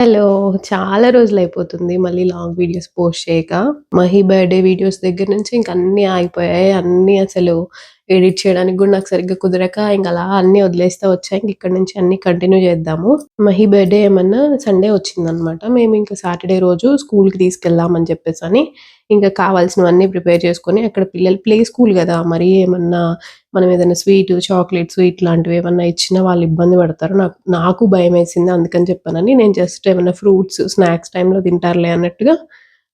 Hello చాలా రోజులు అయిపోతుంది మళ్ళీ లాంగ్ వీడియోస్ పోస్ట్ చేయక. మహి బర్త్డే వీడియోస్ దగ్గర నుంచి ఇంక అన్ని ఆగిపోయాయి అన్ని అసలు ఎడిట్ చేయడానికి కూడా నాకు సరిగ్గా కుదరక ఇంకా అలా అన్ని వదిలేస్తే వచ్చాయి ఇంక ఇక్కడ నుంచి అన్ని కంటిన్యూ చేద్దాము. మహి బర్త్డే ఏమన్నా సండే వచ్చిందనమాట మేము ఇంకా సాటర్డే రోజు స్కూల్కి తీసుకెళ్దామని చెప్పేసి అని ఇంకా కావాల్సినవన్నీ ప్రిపేర్ చేసుకొని అక్కడ పిల్లలు ప్లే స్కూల్ కదా. మరి ఏమన్నా మనం ఏదైనా స్వీట్ చాక్లెట్స్ ఇట్లాంటివి ఏమన్నా ఇచ్చినా వాళ్ళు ఇబ్బంది పడతారు. నాకు నాకు భయం వేసింది అందుకని చెప్పానని నేను జస్ట్ ఏమైనా ఫ్రూట్స్ స్నాక్స్ టైంలో తింటారులే అన్నట్టుగా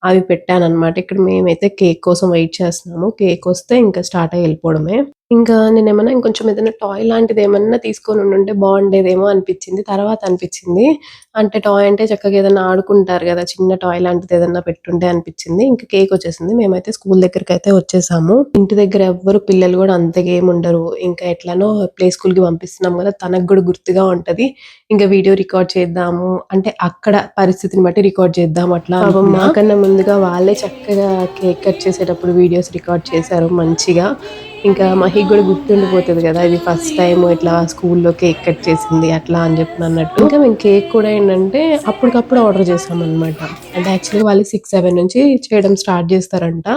అవి పెట్టానన్నమాట. ఇక్కడ మేమైతే కేక్ కోసం వెయిట్ చేస్తున్నాము. కేక్ వస్తే ఇంకా స్టార్ట్ అయ్యి వెళ్ళిపోవడమే. ఇంకా నేను ఏమన్నా ఇంకొంచెం ఏదైనా టాయ్ లాంటిది ఏమన్నా తీసుకొని ఉండుంటే బాగుండేదేమో అనిపించింది. తర్వాత అనిపించింది. అంటే టాయ్ అంటే చక్కగా ఏదైనా ఆడుకుంటారు కదా చిన్న టాయ్ లాంటిది ఏదైనా పెట్టుంటే అనిపించింది. ఇంకా కేక్ వచ్చేసింది. మేమైతే స్కూల్ దగ్గరికి అయితే వచ్చేసాము. ఇంటి దగ్గర ఎవ్వరు పిల్లలు కూడా అంతగా ఏమి ఉండరు. ఇంకా ఎట్లానో ప్లే స్కూల్కి పంపిస్తున్నాం కదా తనకు కూడా గుర్తుగా ఉంటది. ఇంకా వీడియో రికార్డ్ చేద్దాము. అంటే అక్కడ పరిస్థితిని బట్టి రికార్డ్ చేద్దాం అట్లా పాపం మాకన్నా ముందుగా వాళ్ళే చక్కగా కేక్ కట్ చేసేటప్పుడు వీడియోస్ రికార్డ్ చేశారు మంచిగా. ఇంకా మహికి కూడా గుర్తుండిపోతుంది కదా ఇది ఫస్ట్ టైం ఇట్లా స్కూల్లో కేక్ కట్ చేసింది అట్లా అని చెప్పి అన్నట్టు. ఇంకా మేము కేక్ కూడా ఏంటంటే అప్పటికప్పుడు ఆర్డర్ చేసాం అనమాట అంటే యాక్చువల్గా వాళ్ళు సిక్స్ సెవెన్ నుంచి చేయడం స్టార్ట్ చేస్తారంట.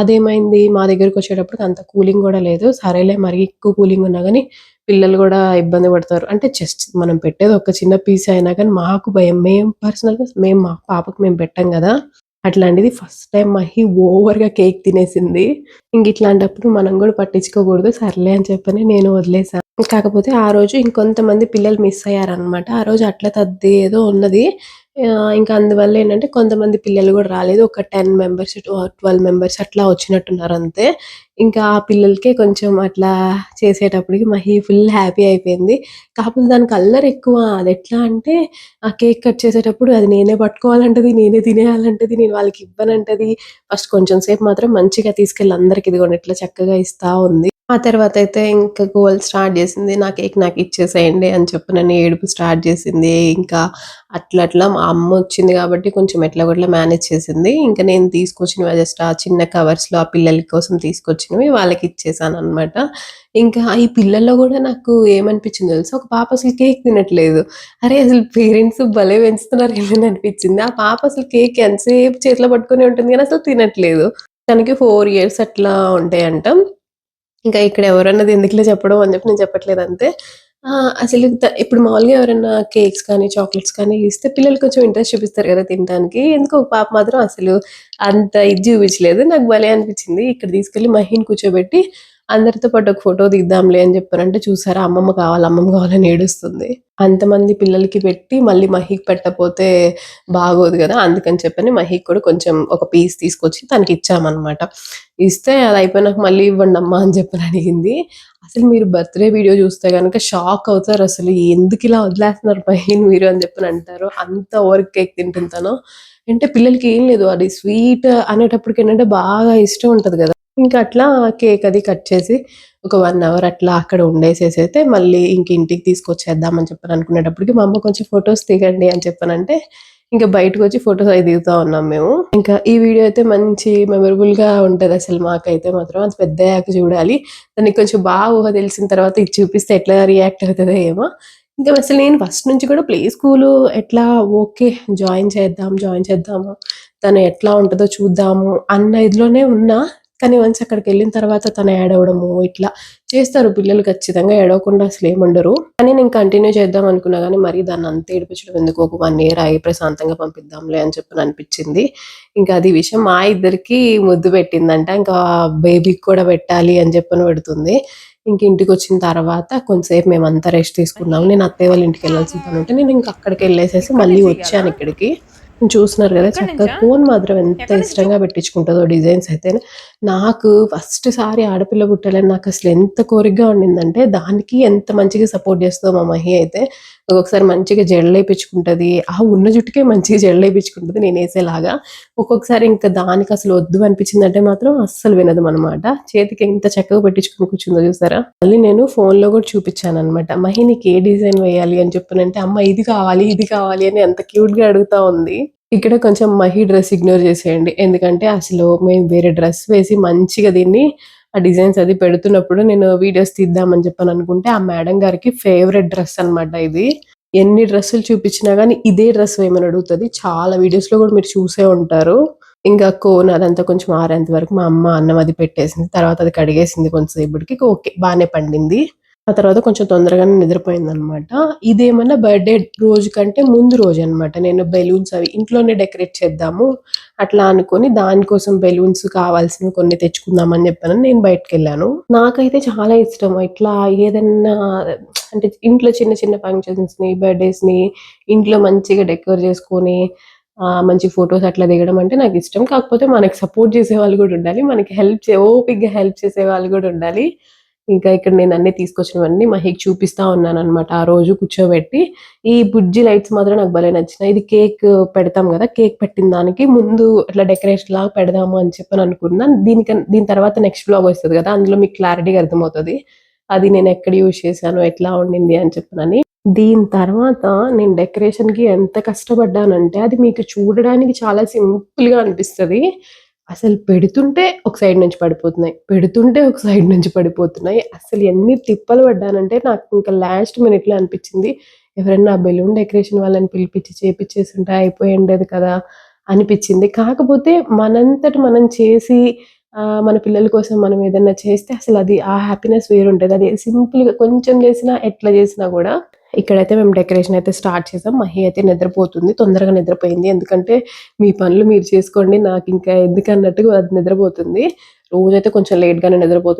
అదేమైంది మా దగ్గరకు వచ్చేటప్పుడు అంత కూలింగ్ కూడా లేదు. సరేలే మరి ఎక్కువ కూలింగ్ ఉన్నా కానీ పిల్లలు కూడా ఇబ్బంది పడతారు. అంటే జస్ట్ మనం పెట్టేది ఒక చిన్న పీస్ అయినా కానీ మాకు భయం. మేము పర్సనల్గా మేము మా పాపకు మేము పెట్టాం కదా. అట్లాంటిది ఫస్ట్ టైం మహి ఓవర్గా కేక్ తినేసింది. ఇంక ఇట్లాంటప్పుడు మనం కూడా పట్టించుకోకూడదు సర్లే అని చెప్పని నేను వదిలేసాను కాకపోతే ఆ రోజు ఇంకొంతమంది పిల్లలు మిస్ అయ్యారనమాట ఆ రోజు అట్లా తద్ది ఏదో ఉన్నది. ఇంకా అందువల్ల ఏంటంటే కొంతమంది పిల్లలు కూడా రాలేదు. ఒక టెన్ మెంబర్స్ ట్వెల్వ్ మెంబర్స్ అట్లా వచ్చినట్టున్నారు అంతే. ఇంకా ఆ పిల్లలకే కొంచెం అట్లా చేసేటప్పటికి మహి ఫుల్ హ్యాపీ అయిపోయింది. కాకపోతే దాని కలర్ ఎక్కువ. అది ఎట్లా అంటే ఆ కేక్ కట్ చేసేటప్పుడు అది నేనే పట్టుకోవాలంటది నేనే తినేయాలంటది నేను వాళ్ళకి ఇవ్వనంటది. ఫస్ట్ కొంచెం సేపు మాత్రం మంచిగా తీసుకెళ్ళి అందరికి ఇదిగోండి ఇట్లా చక్కగా ఇస్తా ఉంది. ఆ తర్వాత అయితే ఇంకా గోల్ స్టార్ట్ చేసింది నా కేక్ నాకు ఇచ్చేసేయండి అని చెప్పి నన్ను ఏడుపు స్టార్ట్ చేసింది. ఇంకా అట్లా అట్లా మా అమ్మ వచ్చింది కాబట్టి కొంచెం ఎట్లా కూడా మేనేజ్ చేసింది. ఇంకా నేను తీసుకొచ్చిన జస్ట్ ఆ చిన్న కవర్స్లో ఆ పిల్లల కోసం తీసుకొచ్చి వచ్చినవి వాళ్ళకి ఇచ్చేసాను అనమాట ఇంకా ఈ పిల్లల్లో కూడా నాకు ఏమనిపించింది తెలుసు? ఒక పాప అసలు కేక్ తినట్లేదు. అరే అసలు పేరెంట్స్ భలే పెంచుతున్నారు ఏమని అనిపించింది ఆ పాప అసలు కేక్ ఎంతసేపు చేతిలో పట్టుకొని ఉంటుంది కానీ అసలు తినట్లేదు. తనకి ఫోర్ ఇయర్స్ అట్లా ఉంటాయంట. ఇంకా ఇక్కడ ఎవరన్నది ఎందుకులే చెప్పడం అని చెప్పి నేను చెప్పట్లేదు అంతే. అసలు ఇప్పుడు మామూలుగా ఎవరైనా కేక్స్ కానీ చాక్లెట్స్ కానీ ఇస్తే పిల్లలు కొంచెం ఇంట్రెస్ట్ చూపిస్తారు కదా తినడానికి. ఎందుకో పాప మాత్రం అసలు అంత ఇది చూపించలేదు. నాకు భలే అనిపించింది. ఇక్కడ తీసుకెళ్ళి మహిని కూర్చోబెట్టి అందరితో పాటు ఒక ఫోటో దిద్దాంలే అని చెప్పారంటే చూసారా అమ్మమ్మ కావాలి అమ్మమ్మ కావాలని ఏడుస్తుంది. అంతమంది పిల్లలకి పెట్టి మళ్ళీ మహికి పెట్టకపోతే బాగోదు కదా అందుకని చెప్పని మహికి కూడా కొంచెం ఒక పీస్ తీసుకొచ్చి తనకి ఇచ్చామన్నమాట. ఇస్తే అది అయిపోయినాక మళ్ళీ ఇవ్వండి అమ్మా అని చెప్పని అడిగింది. అసలు మీరు బర్త్డే వీడియో చూస్తే కనుక షాక్ అవుతారు అసలు ఎందుకు ఇలా వదిలేస్తున్నారు మహిన్ మీరు అని చెప్పని అంటారు. అంత ఓవర్ కేక్ తింటుంటాను అంటే పిల్లలకి ఏం లేదు అది స్వీట్ అనేటప్పటికి ఏంటంటే బాగా ఇష్టం ఉంటది కదా. ఇంకా అట్లా కేక్ అది కట్ చేసి ఒక వన్ అవర్ అట్లా అక్కడ ఉండేసేసి అయితే మళ్ళీ ఇంక ఇంటికి తీసుకొచ్చేద్దామని చెప్పని అనుకునేటప్పటికి మా అమ్మ కొంచెం ఫొటోస్ దిగండి అని చెప్పానంటే ఇంకా బయటకు వచ్చి ఫొటోస్ అవి దిగుతా ఉన్నాం మేము. ఇంకా ఈ వీడియో అయితే మంచి మెమరబుల్గా గా ఉంటది అసలు మాకైతే మాత్రం. అది పెద్ద అయ్యాక చూడాలి. దానికి కొంచెం బాగా ఊహ తెలిసిన తర్వాత ఇది చూపిస్తే ఎట్లా రియాక్ట్ అవుతుందో ఏమో. ఇంకా అసలు నేను ఫస్ట్ నుంచి కూడా ప్లే స్కూల్ ఎట్లా ఓకే జాయిన్ చేద్దాం జాయిన్ చేద్దాము తను ఎట్లా ఉంటుందో చూద్దాము అన్న ఇదిలోనే ఉన్నా. కానీ వన్స్ అక్కడికి వెళ్ళిన తర్వాత తను యాడ్ అవ్వడము ఇట్లా చేస్తారు పిల్లలు ఖచ్చితంగా ఏడవకుండా అసలు ఏముండరు. కానీ నేను కంటిన్యూ చేద్దాం అనుకున్నా కానీ మరి దాన్ని అంత ఏడిపించడం ఎందుకు? ఒక వన్ ఇయర్ ఆగి ప్రశాంతంగా పంపిద్దాంలే అని చెప్పి అనిపించింది. ఇంకా అది విషయం మా ఇద్దరికి ముద్దు పెట్టిందంట. ఇంకా బేబీకి కూడా పెట్టాలి అని చెప్పని పెడుతుంది. ఇంక ఇంటికి వచ్చిన తర్వాత కొంతసేపు మేము అంతా రెస్ట్ తీసుకున్నాం నేను అత్తయ్య వాళ్ళ ఇంటికి వెళ్ళాల్సిన పని ఉంటే నేను ఇంకా అక్కడికి వెళ్ళేసేసి మళ్ళీ వచ్చాను ఇక్కడికి. చూస్తున్నారు కదా చక్కగా. కోన్ మాత్రం ఎంత ఇష్టంగా పెట్టించుకుంటుందో డిజైన్స్ అయితే. నాకు ఫస్ట్ సారి ఆడపిల్ల పుట్టాలని నాకు అసలు ఎంత కోరికగా ఉండిందంటే దానికి ఎంత మంచిగా సపోర్ట్ చేస్తుందో మా మహి అయితే ఒక్కొక్కసారి మంచిగా జడలు వేయించుకుంటది. ఆ ఉన్న జుట్టుకే మంచిగా జడలు వేయించుకుంటది నేను వేసేలాగా. ఒక్కొక్కసారి ఇంకా దానికి అసలు వద్దు అనిపించిందంటే మాత్రం అస్సలు వినదు అనమాట చేతికి ఎంత చక్కగా పెట్టించుకుని కూర్చుందో చూసారా? మళ్ళీ నేను ఫోన్లో కూడా చూపించాను అనమాట మహి నీకు ఏ డిజైన్ వేయాలి అని చెప్పానంటే అమ్మ ఇది కావాలి ఇది కావాలి అని ఎంత క్యూట్గా అడుగుతా ఉంది. ఇక్కడ కొంచెం మహి డ్రెస్ ఇగ్నోర్ చేసేయండి. ఎందుకంటే అసలు మేము వేరే డ్రెస్ వేసి మంచిగా దీన్ని ఆ డిజైన్స్ అది పెడుతున్నప్పుడు నేను వీడియోస్ తీద్దామని చెప్పని అనుకుంటే ఆ మేడం గారికి ఫేవరెట్ డ్రెస్ అన్నమాట ఇది ఎన్ని డ్రెస్సులు చూపించినా కానీ ఇదే డ్రెస్ వేయమని అడుగుతది. చాలా వీడియోస్‌లో కూడా మీరు చూసే ఉంటారు. ఇంకా కోన్ అదంతా కొంచెం ఆరేంత వరకు మా అమ్మ అన్నం అది పెట్టేసింది. తర్వాత అది కడిగేసింది కొంతసేపటికి. ఓకే. బానే పండింది. ఆ తర్వాత కొంచెం తొందరగానే నిద్రపోయింది అనమాట ఇదేమన్నా బర్త్‌డే రోజు కంటే ముందు రోజు అనమాట నేను బెలూన్స్ అవి ఇంట్లోనే డెకరేట్ చేద్దాము అట్లా అనుకుని దానికోసం బెలూన్స్ కావాల్సినవి కొన్ని తెచ్చుకుందామని చెప్పాను నేను బయటికెళ్ళాను. నాకైతే చాలా ఇష్టం. ఇట్లా ఏదన్నా అంటే ఇంట్లో చిన్న చిన్న ఫంక్షన్స్‌ని, బర్త్‌డేస్‌ని ఇంట్లో మంచిగా డెకరేట్ చేసుకొని మంచి ఫొటోస్ అట్లా దిగడం అంటే నాకు ఇష్టం కాకపోతే మనకి సపోర్ట్ చేసే వాళ్ళు కూడా ఉండాలి. మనకి హెల్ప్ చే ఓపికగా హెల్ప్ చేసేవాళ్ళు కూడా ఉండాలి. ఇంకా ఇక్కడ నేను అన్ని తీసుకొచ్చినవన్నీ మహికి చూపిస్తా ఉన్నాను అనమాట ఆ రోజు కూర్చోబెట్టి. ఈ బుజ్జి లైట్స్ మాత్రం నాకు భలే నచ్చినాయి. ఇది కేక్ పెడతాం కదా కేక్ పెట్టిన దానికి ముందు అట్లా డెకరేషన్‌లాగా పెడదాము అని చెప్పని అనుకున్నాను దీనికి దీని తర్వాత నెక్స్ట్ బ్లాగ్ వస్తది కదా అందులో మీకు క్లారిటీగా అర్థమవుతుంది అది నేను ఎక్కడ యూజ్ చేశాను, ఎట్లా ఉండింది అని చెప్పనని. దీని తర్వాత నేను డెకరేషన్‌కి ఎంత కష్టపడ్డానంటే అది మీకు చూడడానికి చాలా సింపుల్‌గా అనిపిస్తది. అసలు పెడుతుంటే ఒక సైడ్ నుంచి పడిపోతున్నాయి. పెడుతుంటే ఒక సైడ్ నుంచి పడిపోతున్నాయి. అసలు ఎన్ని తిప్పలు పడ్డానంటే నాకు ఇంకా లాస్ట్ మినిట్‌లో అనిపించింది ఎవరైనా బెలూన్ డెకరేషన్ వాళ్ళని పిలిపిచ్చి అయిపోయి ఉండేది కదా! అనిపించింది కాకపోతే మనంతట మనం చేసి మన పిల్లల కోసం మనం ఏదైనా చేస్తే అసలు అది ఆ హ్యాపీనెస్ వేరుంటది. అది సింపుల్‌గా కొంచెం చేసినా, ఎట్లా చేసినా కూడా ఇక్కడైతే మేము డెకరేషన్ అయితే స్టార్ట్ చేసాం. మహి అయితే నిద్రపోతుంది. తొందరగా నిద్రపోయింది. ఎందుకంటే మీ పనులు మీరు చేసుకోండి. నాకు ఇంకా ఎందుకు ఎందుకన్నట్టుగా అది నిద్రపోతుంది. రోజైతే కొంచెం లేట్‌గానే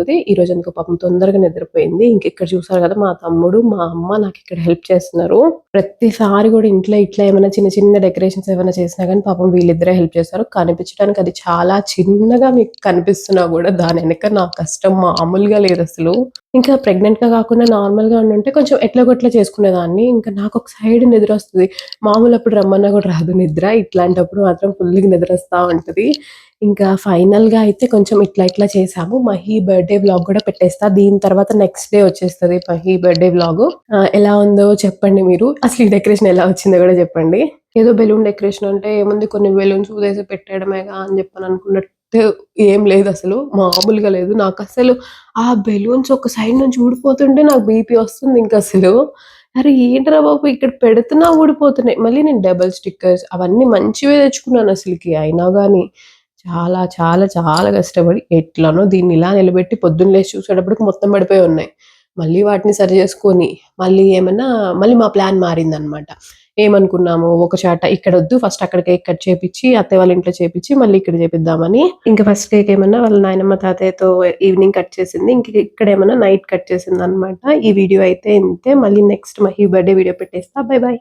ఈ ఈరోజు ఎందుకు పాపం తొందరగా నిద్రపోయింది. ఇంక ఇక్కడ చూసారు కదా మా తమ్ముడు, మా అమ్మ నాకు ఇక్కడ హెల్ప్ చేస్తున్నారు. ప్రతిసారి కూడా ఇంట్లో ఇట్లా ఏమైనా చిన్న చిన్న డెకరేషన్స్ ఏమైనా చేసినా కానీ పాపం వీళ్ళిద్దరే హెల్ప్ చేస్తారు. కనిపించడానికి అది చాలా చిన్నగా మీకు కనిపిస్తున్నా కూడా దాని వెనక నా కష్టం మామూలుగా లేదు అసలు ఇంకా ప్రెగ్నెంట్‌గా కాకుండా నార్మల్‌గా ఉండుంటే కొంచెం ఎట్లాగొట్లా చేసుకునేదాన్ని. ఇంకా నాకు ఒక సైడ్ నిద్ర వస్తుంది మామూలు అప్పుడు రమ్మన్నా కూడా రాదు నిద్ర. ఇట్లాంటప్పుడు మాత్రం ఫుల్‌గా నిద్ర వస్తూ ఉంటుంది ఇంకా ఫైనల్‌గా అయితే కొంచెం ఇట్లా ఇట్లా చేసాము. మహి బర్త్‌డే వ్లాగ్ కూడా పెట్టేస్తా. దీని తర్వాత నెక్స్ట్ డే వచ్చేస్తుంది మహి బర్త్‌డే బ్లాగ్ ఎలా ఉందో చెప్పండి మీరు. అసలు ఈ డెకరేషన్ ఎలా వచ్చిందో కూడా చెప్పండి. ఏదో బెలూన్ డెకరేషన్ అంటే ఏముంది కొన్ని బెలూన్స్ ఊదేసి పెట్టేయడమేగా అని చెప్పని అనుకున్నట్టు ఏం అసలు మామూలుగా లేదు. నాకు అసలు ఆ బెలూన్స్ ఒక సైడ్ నుంచి ఊడిపోతుంటే నాకు బీపీ వస్తుంది ఇంకా అసలు అరే! ఏంట్రా బాబు ఇక్కడ పెడుతున్నా ఊడిపోతున్నాయి. మళ్ళీ నేను డబల్ స్టిక్కర్స్ అవన్నీ మంచివే తెచ్చుకున్నానసలకి. అయినా కానీ చాలా చాలా చాలా కష్టపడి ఎట్లనో దీన్ని ఇలా నిలబెట్టి పొద్దున్న లేచి చూసేటప్పటికి మొత్తం పడిపోయి ఉన్నాయి. మళ్ళీ వాటిని సరి చేసుకొని, మళ్ళీ ఏమన్నా మళ్ళీ మా ప్లాన్ మారిందనమాట. ఏమనుకున్నాము ఒక చాట ఇక్కడొద్దు ఫస్ట్ అక్కడ కేక్ కట్ చేపిచ్చి, అత్తయ్య వాళ్ళ ఇంట్లో చేపించి మళ్ళీ ఇక్కడ చేపిద్దామని. ఇంకా ఫస్ట్ కేక్ ఏమన్నా వాళ్ళ నాయనమ్మ, తాతయ్యతో ఈవినింగ్ కట్ చేసింది. ఇంక ఇక్కడేమన్నా నైట్ కట్ చేసింది అనమాట ఈ వీడియో అయితే ఇంతే. మళ్ళీ నెక్స్ట్ మహి బర్త్‌డే వీడియో పెట్టేస్తా. Bye bye